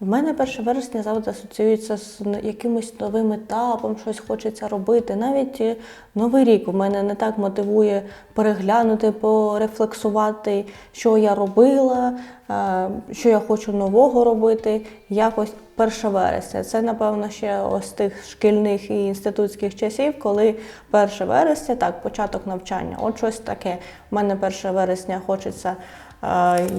В мене 1 вересня завжди асоціюється з якимось новим етапом, щось хочеться робити. Навіть е, новий рік в мене не так мотивує переглянути, порефлексувати, що я робила, е, що я хочу нового робити. Якось 1 вересня. Це, напевно, ще ось тих шкільних і інститутських часів, коли 1 вересня, так, початок навчання. От щось таке. У мене 1 вересня хочеться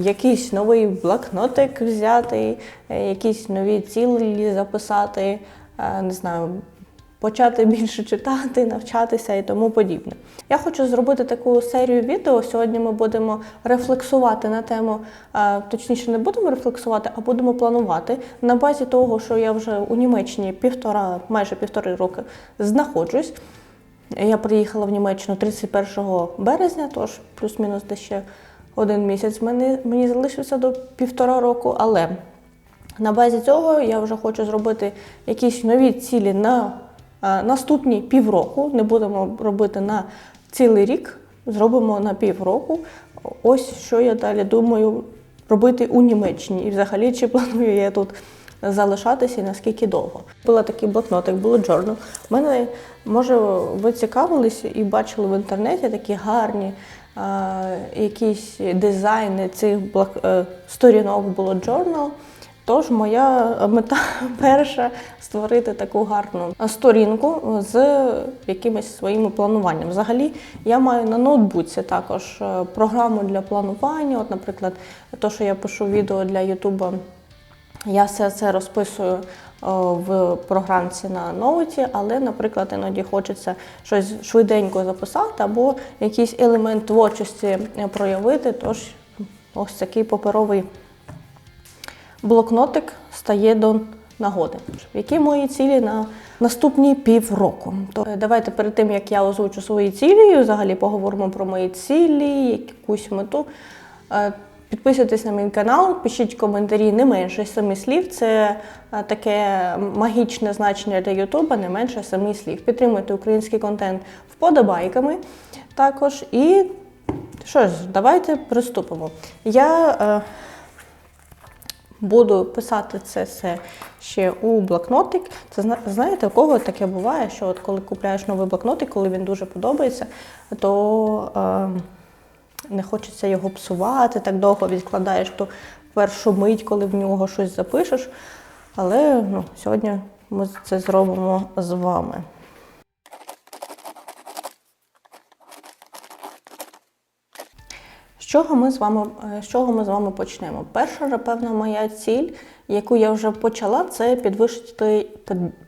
якийсь новий блокнотик взяти, е, якісь нові цілі записати, е, не знаю, почати більше читати, навчатися і тому подібне. Я хочу зробити таку серію відео. Сьогодні ми будемо рефлексувати на тему, е, точніше, не будемо рефлексувати, а будемо планувати на базі того, що я вже у Німеччині півтора, майже півтори роки знаходжусь. Я приїхала в Німеччину 31 березня, тож плюс-мінус десь ще один місяць мені, мені залишився до півтора року, але на базі цього я вже хочу зробити якісь нові цілі на е, наступні півроку. Не будемо робити на цілий рік, зробимо на півроку. Ось що я далі думаю робити у Німеччині. І взагалі, чи планую я тут залишатися і наскільки довго. Була такий блокнотик, було journal. У мене, може, ви цікавилися і бачили в інтернеті такі гарні якісь дизайни цих е, сторінок було journal. Тож моя мета перша створити таку гарну сторінку з якимось своїм плануванням. Взагалі, я маю на ноутбуці також е, програму для планування. От, наприклад, то, що я пишу відео для Ютуба, я все це розписую в програмці на ноуті, але, наприклад, іноді хочеться щось швиденько записати або якийсь елемент творчості е, проявити. Тож ось такий паперовий блокнотик стає до нагоди. Які мої цілі на наступні півроку? То е, давайте перед тим як я озвучу свої цілі, взагалі поговоримо про мої цілі, якусь мету. Підписуйтесь на мій канал, пишіть коментарі не менше семи слів. Це е, таке магічне значення для Ютуба, не менше семи слів. Підтримуйте український контент вподобайками також. І що ж, давайте приступимо. Я е, буду писати це все ще у блокнотик. Це зна- знаєте, у кого таке буває, що от коли купляєш новий блокнотик, коли він дуже подобається, то е, не хочеться його псувати, так довго відкладаєш ту першу мить, коли в нього щось запишеш. Але ну, сьогодні ми це зробимо з вами. З чого ми з вами е, з чого ми з вами почнемо? Перша, напевно, моя ціль, яку я вже почала, це підвищити,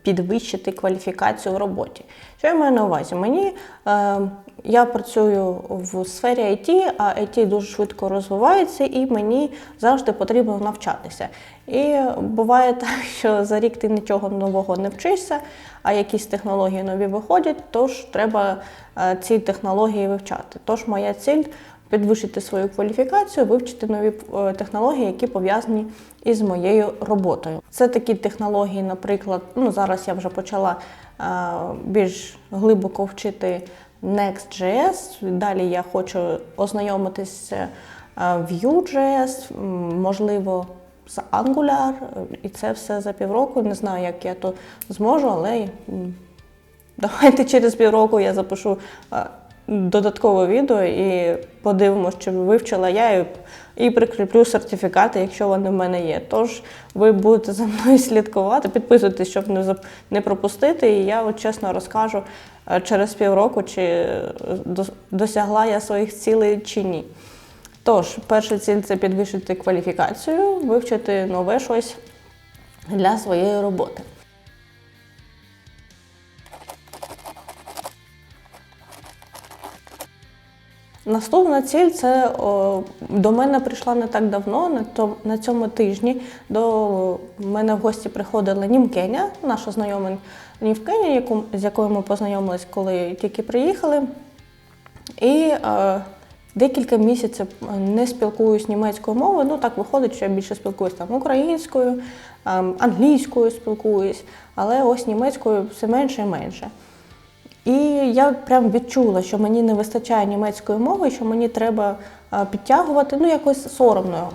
підвищити кваліфікацію в роботі. Що я маю на увазі? Мені е, я працюю в сфері IT, а IT дуже швидко розвивається, і мені завжди потрібно навчатися. І буває так, що за рік ти нічого нового не вчишся, а якісь технології нові виходять, тож треба е, ці технології вивчати. Тож моя ціль підвищити свою кваліфікацію, вивчити нові е, технології, які пов'язані із моєю роботою. Це такі технології, наприклад, ну зараз я вже почала е, більш глибоко вчити Next.js. Далі я хочу ознайомитися е, Vue.js, можливо, з Angular, і це все за півроку. Не знаю, як я то зможу, але Давайте через півроку я запишу е, додаткове відео і подивимося, чи вивчила я і, і прикріплю сертифікати, якщо вони в мене є. Тож ви будете за мною слідкувати, підписуйтесь, щоб не, не пропустити. І я от чесно розкажу е, через півроку, чи е, досягла я своїх цілей чи ні. Тож, перша ціль це підвищити кваліфікацію, вивчити нове щось для своєї роботи. Наступна ціль це о, до мене прийшла не так давно, на, то, на цьому тижні. До мене в гості приходила Німкеня, наша знайома Нівкеня, яку, з якою ми познайомились, коли тільки приїхали. І е, декілька місяців не спілкуюсь німецькою мовою. Ну так виходить, що я більше спілкуюсь там українською, е, англійською спілкуюсь, але ось німецькою все менше і менше. І я прям відчула, що мені не вистачає німецької мови, що мені треба е, підтягувати, ну якось соромно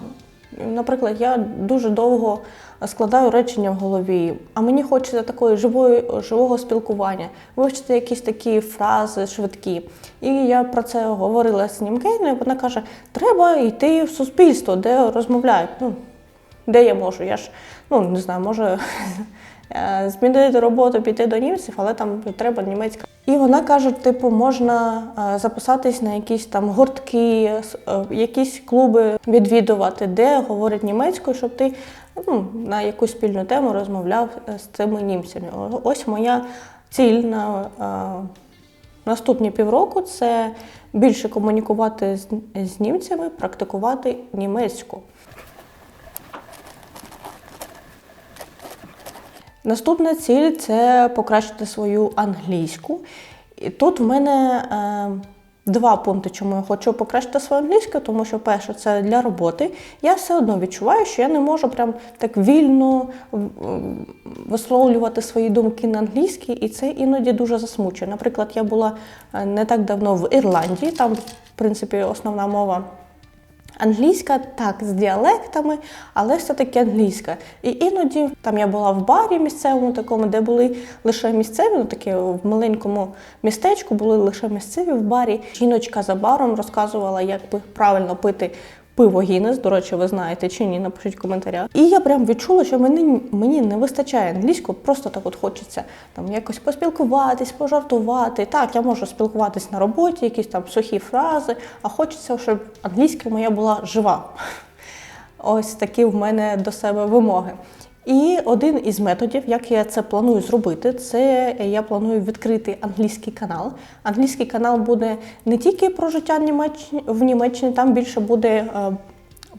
Наприклад, я дуже довго складаю речення в голові, а мені хочеться такої живої, живого спілкування, вивчити якісь такі фрази швидкі. І я про це говорила з Німкейною, вона каже, треба йти в суспільство, де розмовляють. Ну, де я можу? Я ж ну не знаю, може змінити роботу, піти до німців, але там треба німецька. І вона каже: типу, можна е, записатись на якісь там гуртки, е, якісь клуби відвідувати, де говорять німецькою, щоб ти ну, на якусь спільну тему розмовляв е, з цими німцями. Ось моя ціль на е, наступні півроку це більше комунікувати з німцями, практикувати німецьку. Наступна ціль це покращити свою англійську. І тут в мене е, два пункти, чому я хочу покращити свою англійську, тому що перше, це для роботи. Я все одно відчуваю, що я не можу прям так вільно висловлювати свої думки на англійській, і це іноді дуже засмучує. Наприклад, я була е, не так давно в Ірландії, там, в принципі, основна мова. Англійська так з діалектами, але все-таки англійська. І іноді там я була в барі місцевому такому, де були лише місцеві, ну таке в маленькому містечку були лише місцеві в барі. Жіночка за баром розказувала, як би правильно пити пиво Гіннес. До речі, ви знаєте чи ні, напишіть в коментарях. І я прям відчула, що мені, мені не вистачає англійського, просто так от хочеться там якось поспілкуватись, пожартувати. Так, я можу спілкуватись на роботі, якісь там сухі фрази, а хочеться, щоб англійська моя була жива. Ось такі в мене до себе вимоги. І один із методів, як я це планую зробити, це я планую відкрити англійський канал. Англійський канал буде не тільки про життя в Німеччині, там більше буде е,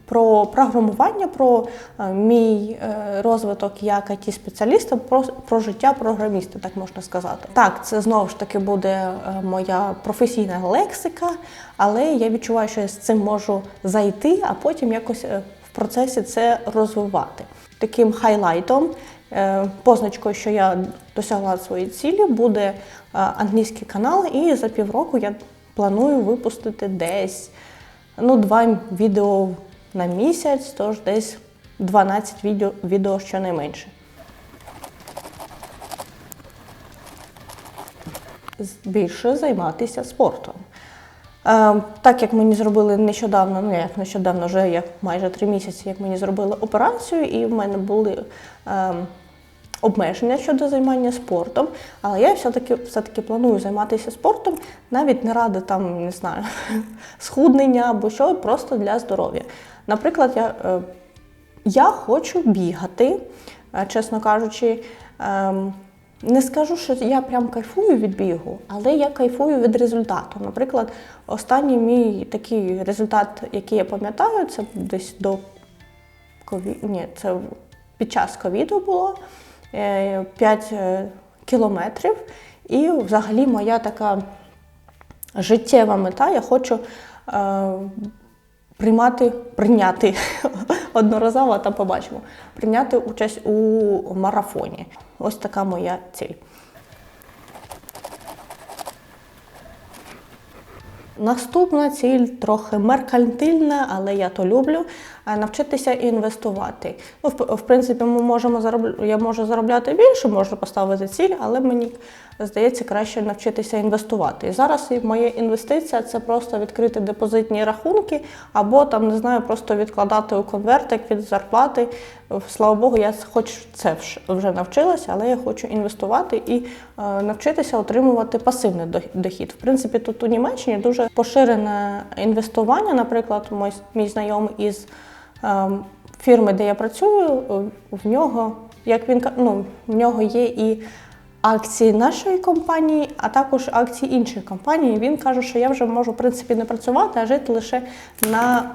про програмування, про е, мій е, розвиток як it спеціаліста про, про життя програміста, так можна сказати. Так, це знову ж таки буде моя професійна лексика, але я відчуваю, що я з цим можу зайти, а потім якось в процесі це розвивати. Таким хайлайтом, е, позначкою, що я досягла своєї цілі, буде е, англійський канал, і за півроку я планую випустити десь ну, два відео на місяць, тож десь 12 відео, відео щонайменше. Більше займатися спортом. Е, так як мені зробили нещодавно, ну як нещодавно, вже як майже три місяці, як мені зробили операцію, і в мене були е, обмеження щодо займання спортом. Але я все-таки все-таки планую займатися спортом навіть не ради там, не знаю, схуднення або що, просто для здоров'я. Наприклад, я, е, я хочу бігати, чесно кажучи. Не скажу, що я прям кайфую від бігу, але я кайфую від результату. Наприклад, останній мій такий результат, який я пам'ятаю, це десь до кові... Ні, це під час ковіду було 5 кілометрів. І взагалі моя така життєва мета, я хочу е, приймати, прийняти одноразово, там побачимо, прийняти участь у марафоні. Ось така моя ціль. Наступна ціль трохи меркантильна, але я то люблю навчитися інвестувати. Ну, в, в принципі, ми можемо заробля... я можу заробляти більше, можу поставити ціль, але мені здається краще навчитися інвестувати. І зараз моя інвестиція це просто відкрити депозитні рахунки, або там не знаю, просто відкладати у конвертик від зарплати. Слава Богу, я хоч це вже навчилася, але я хочу інвестувати і е, навчитися отримувати пасивний дох- дохід. В принципі, тут у Німеччині дуже поширене інвестування. Наприклад, мій, знайомий із е, фірми, де я працюю, е, в нього, як він ну, в нього є і акції нашої компанії, а також акції інших компаній. Він каже, що я вже можу в принципі не працювати, а жити лише на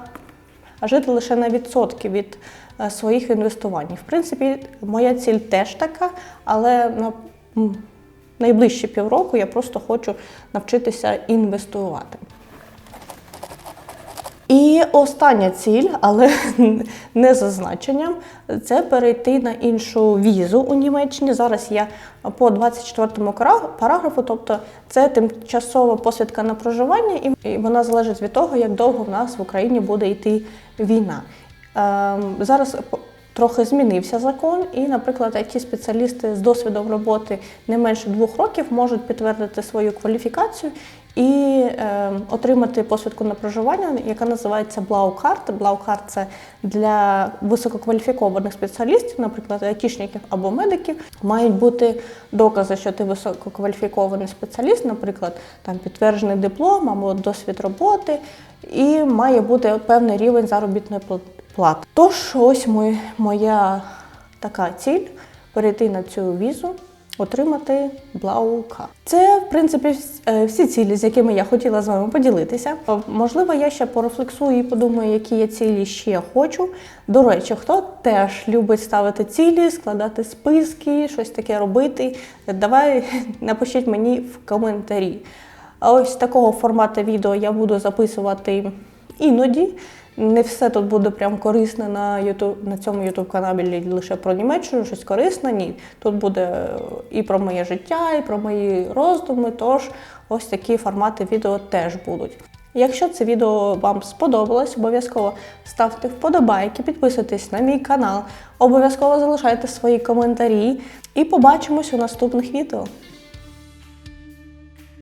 а жити лише на відсотки від е, своїх інвестувань. В принципі, моя ціль теж така, але на найближчі півроку я просто хочу навчитися інвестувати. І остання ціль, але не за значенням, це перейти на іншу візу у Німеччині. Зараз я по 24 кара- параграфу, тобто це тимчасова посвідка на проживання, і- вона залежить від того, як довго в нас в Україні буде йти війна. Ем, Зараз трохи змінився закон, і, наприклад, it спеціалісти з досвідом роботи не менше двох років можуть підтвердити свою кваліфікацію і е, отримати посвідку на проживання, яка називається Blaukart. Blaukart – це для висококваліфікованих спеціалістів, наприклад, айтішників або медиків, мають бути докази, що ти висококваліфікований спеціаліст, наприклад, там підтверджений диплом або досвід роботи, і має бути певний рівень заробітної пла- плати. Тож, ось мой, моя така ціль перейти на цю візу. Отримати блаука. Це, в принципі, е, всі цілі, з якими я хотіла з вами поділитися. Е, Можливо, я ще порефлексую і подумаю, які я цілі ще хочу. До речі, хто теж любить ставити цілі, складати списки, щось таке робити. Давай напишіть мені в коментарі. А ось такого формату відео я буду записувати іноді. Не все тут буде прям корисне на YouTube, на цьому YouTube каналі лише про Німеччину, щось корисне. Ні. Тут буде е, і про моє життя, і про мої роздуми. Тож ось такі формати відео теж будуть. Якщо це відео вам сподобалось, обов'язково ставте вподобайки, підписуйтесь на мій канал, обов'язково залишайте свої коментарі і побачимось у наступних відео.